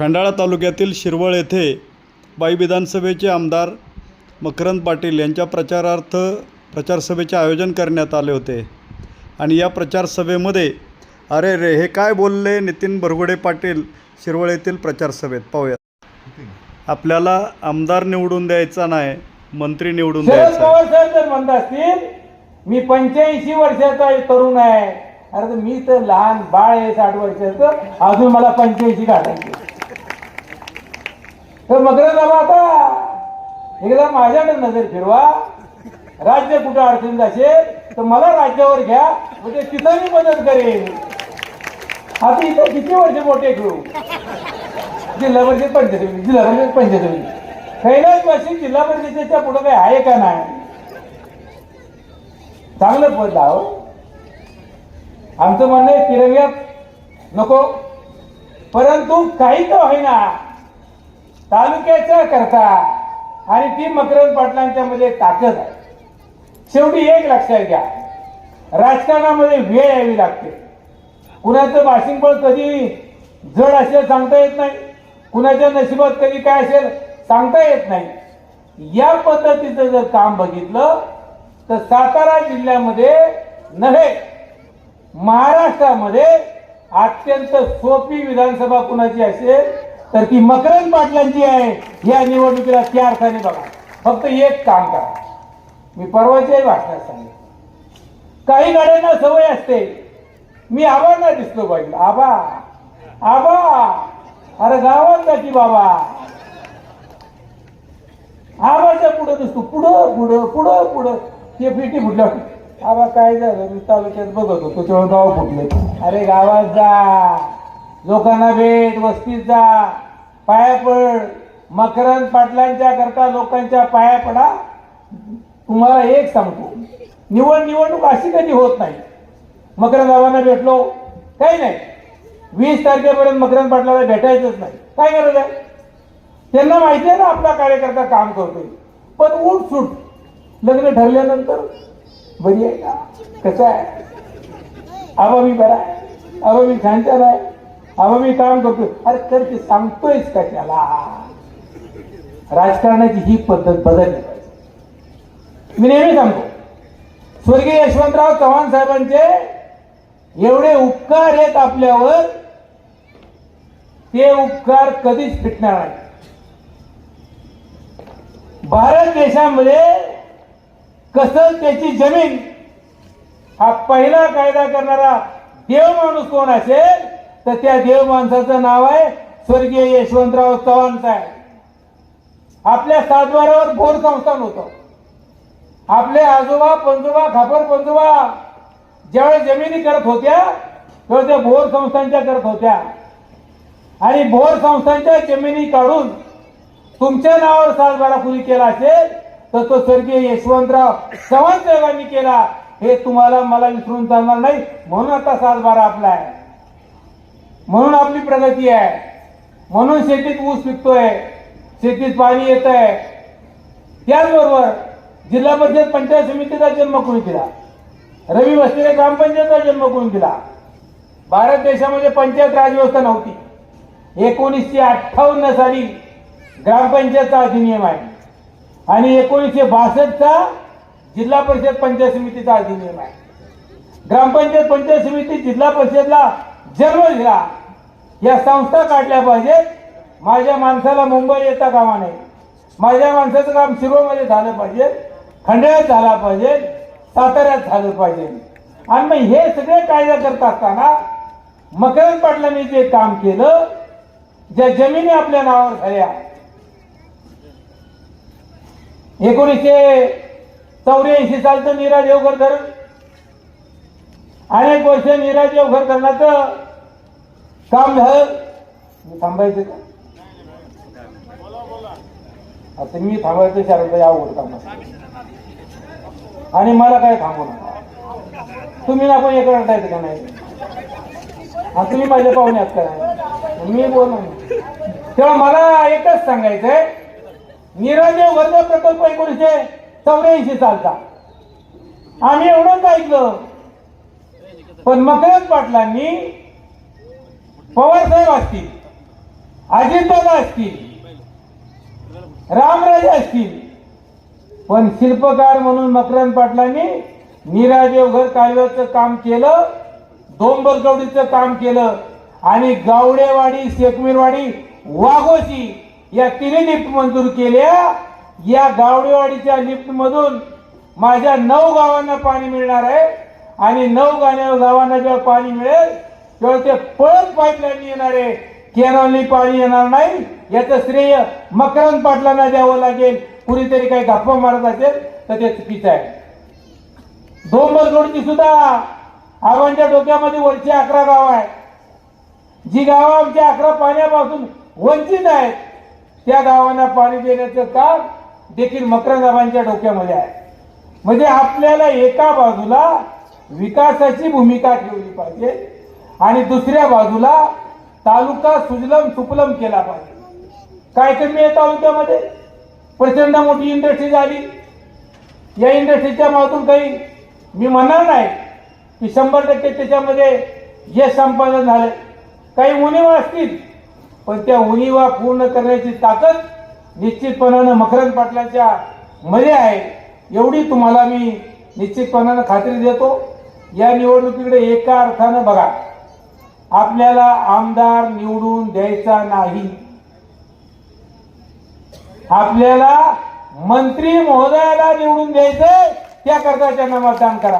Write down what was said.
खंडाळा तालुक्यातील शिरवळ येथे बाई विधानसभेचे आमदार मकरंद पाटील यांच्या प्रचारार्थ प्रचारसभेचे आयोजन करण्यात आले होते. आणि या प्रचारसभेमध्ये अरे रे हे काय बोलले नितीन बरगुडे पाटील शिरवळ येथील प्रचारसभेत? पाहूयात आपल्याला आमदार निवडून द्यायचा नाही मंत्री निवडून द्यायचा जर म्हणत असतील मी पंच्याऐंशी वर्षाचा तरुण आहे. अरे मी तर लहान बाळ आहे साठ वर्षाचं अजून मला पंच्याऐंशी गाठायचे तर मकर बाबा आता एकदा माझ्याकडे नजर फिरवा. राज्य कुठं अडचणीत असेल तर मला राज्यावर घ्या म्हणजे तिथं मी मदत करेन. आता इथं किती वर्ष मोठे घेऊ जिल्हा परिषद पंचायत समिती जिल्हा परिषद पंचायत समिती. कैलासवासी जिल्हा परिषदेच्या पुढे काही आहे का नाही? चांगलं पद आहो आमचं म्हणणं आहे तिरंग्यात नको. परंतु काही तर होईना. तालुक्याच्या करता. आणि ती मकरंद पाटलांच्या मध्ये ताकद आहे. शेवटी एक लक्षात घ्या. राजकारणामध्ये वेळ यावी लागते. कुणाचं भाषिंगबळ कधी जड असेल सांगता येत नाही. कुणाच्या नशिबात कधी काय असेल सांगता येत नाही. या पद्धतीचं जर काम बघितलं तर सातारा जिल्ह्यामध्ये नव्हे महाराष्ट्रामध्ये अत्यंत सोपी विधानसभा कुणाची असेल? तर ती मकरंद पाटलांची आहे या निवडणुकीला त्या अर्थाने बघा. फक्त एक काम करा. मी परवाच्याही भाषणात सांगितलं काही गाड्यांना सवय असते. मी आबांना दिसलो पाहिजे. आबा आबा अरे गावात जा की बाबा. आबाच्या पुढं दिसतो. पुढं पुढं पुढं पुढं. ते पेटी फुटल्या आबा काय झालं? मी तालुक्यात बघत होतो तेव्हा गाव फुटले. अरे गावात जा. लोकांना भेट वस्तीत जा पाया पड. मकरंद पाटलांच्या करता लोकांच्या पाया पडा. तुम्हाला एक सांगतो निवड निवडणूक अशी कधी होत नाही. मकरंदाबांना भेटलो काही नाही. वीस तारखेपर्यंत मकरंद पाटलाला भेटायचंच नाही. काय गरज आहे? त्यांना माहिती आहे ना आपला कार्यकर्ता काम करतोय. पण उठ सुट. लग्न ठरल्यानंतर बरी आहे का? कसं आहे? आबा मी बरा आहे? आबा मी छान छान आहे? अहो मी काम करतोय अरे तर ते सांगतोयच का त्याला? राजकारणाची ही पद्धत बदलली पाहिजे. मी नेहमी सांगतो स्वर्गीय यशवंतराव चव्हाण साहेबांचे एवढे उपकार आहेत आपल्यावर ते उपकार कधीच फिटणार नाही भारत देशामध्ये कसं त्याची जमीन हा पहिला कायदा करणारा देव माणूस कोण असेल? तर त्या देव माणसाचं नाव आहे स्वर्गीय यशवंतराव चव्हाण साहेब. आपल्या सातबारावर भोर संस्थान होतं. आपले आजोबा पंजोबा खापर पंजोबा ज्यावेळेस जमिनी करत होत्या तेव्हा त्या भोर संस्थांच्या करत होत्या. आणि भोर संस्थांच्या जमिनी काढून तुमच्या नावावर सातबारा कुणी केला असेल तर तो स्वर्गीय यशवंतराव चव्हाण साहेबांनी केला हे तुम्हाला मला विसरून चालणार नाही. म्हणून आता सातबारा आपला आहे. म्हणून आपली प्रगती आहे. म्हणून शेतीत ऊस पिकतोय शेतीत पाणी येत आहे त्याचबरोबर जिल्हा परिषद पंचायत समितीचा जन्म कोणी दिला रवी वस्तीने ग्रामपंचायतचा जन्म कोणी दिला भारत देशामध्ये पंचायत राजव्यवस्था नव्हती. एकोणीसशे अठ्ठावन्न साली ग्रामपंचायतचा अधिनियम आहे. आणि एकोणीसशे बासष्टचा जिल्हा परिषद पंचायत समितीचा अधिनियम आहे. ग्रामपंचायत पंचायत समिती जिल्हा परिषदला जन्म दिला. या संस्था काढल्या पाहिजेत. माझ्या माणसाला मुंबई येता कामा नये. माझ्या माणसाचं काम शिरोमध्ये झालं पाहिजे. खंडाळ्यात झाला पाहिजे. साताऱ्यात झालं पाहिजे. आणि मग हे सगळे कायदा करत असताना मकरंद पाटलांनी जे काम केलं ज्या जमिनी आपल्या नावावर झाल्या. एकोणीसशे चौऱ्याऐंशी सालचं नीरा देवघर धरण अनेक वर्ष नीरा देवघर धरणाचं काम झालं मी थांबायचं का? आता मी थांबायचं शारदा अवघड काम आणि मला काय थांबू नका. तुम्ही ना पण एकडे टायचं का नाही? आणि तुम्ही माझ्या पाहुण्यात का मी बोल तेव्हा मला एकच सांगायचंय निरंजन वर्ग प्रकल्प एकोणीसशे चौऱ्याऐंशी चालता आम्ही एवढंच ऐकलं. पण मकरंद पाटलांनी पवार साहेब असतील अजितदादा असतील रामराजे असतील. पण शिल्पकार म्हणून मकरंद पाटलांनी मीरा देवघर कालव्याचं काम केलं डोंबरकवडीचं काम केलं आणि गावडेवाडी शेकमीरवाडी वाघोशी या तिन्ही लिफ्ट मंजूर केल्या. या गावडेवाडीच्या लिफ्ट मधून माझ्या नऊ गावांना पाणी मिळणार आहे आणि नऊ गाण्या गावांना जेव्हा पाणी मिळेल तेव्हा ते पळत पाईपलाईन येणार आहे कॅनॉलनी पाणी येणार नाही याचं श्रेय मकरंद पाटलांना द्यावं लागेल. कुणीतरी काही गप्पा मारत असेल तर ते चुकीचं आहे. डोंबरगडची सुद्धा आव्हानच्या डोक्यामध्ये वरची अकरा गाव आहे जी गावं आमच्या अकरा पाण्यापासून वंचित आहेत त्या गावांना पाणी देण्याचं काम देखील मकरंदाबांच्या डोक्यामध्ये आहे. म्हणजे आपल्याला एका बाजूला विकासाची भूमिका ठेवली पाहिजे आणि दुसऱ्या बाजूला तालुका सुजलम सुपलम केला पाहिजे. काय कमी आहे तालुक्यामध्ये? प्रचंड मोठी इंडस्ट्री झाली. या इंडस्ट्रीच्या मागून काही मी म्हणणार नाही की शंभर टक्के त्याच्यामध्ये यश संपादन झालं. काही उणीवा असतील पण त्या उणीवा पूर्ण करण्याची ताकद निश्चितपणानं मकरंद पाटलाच्या मध्ये आहे. एवढी तुम्हाला मी निश्चितपणानं खात्री देतो. या निवडणुकीकडे एका अर्थानं बघा. आपल्याला आमदार निवडून द्यायचा नाही. आपल्याला मंत्री महोदयाला निवडून द्यायचंय त्याकरता त्यांना मतदान करा.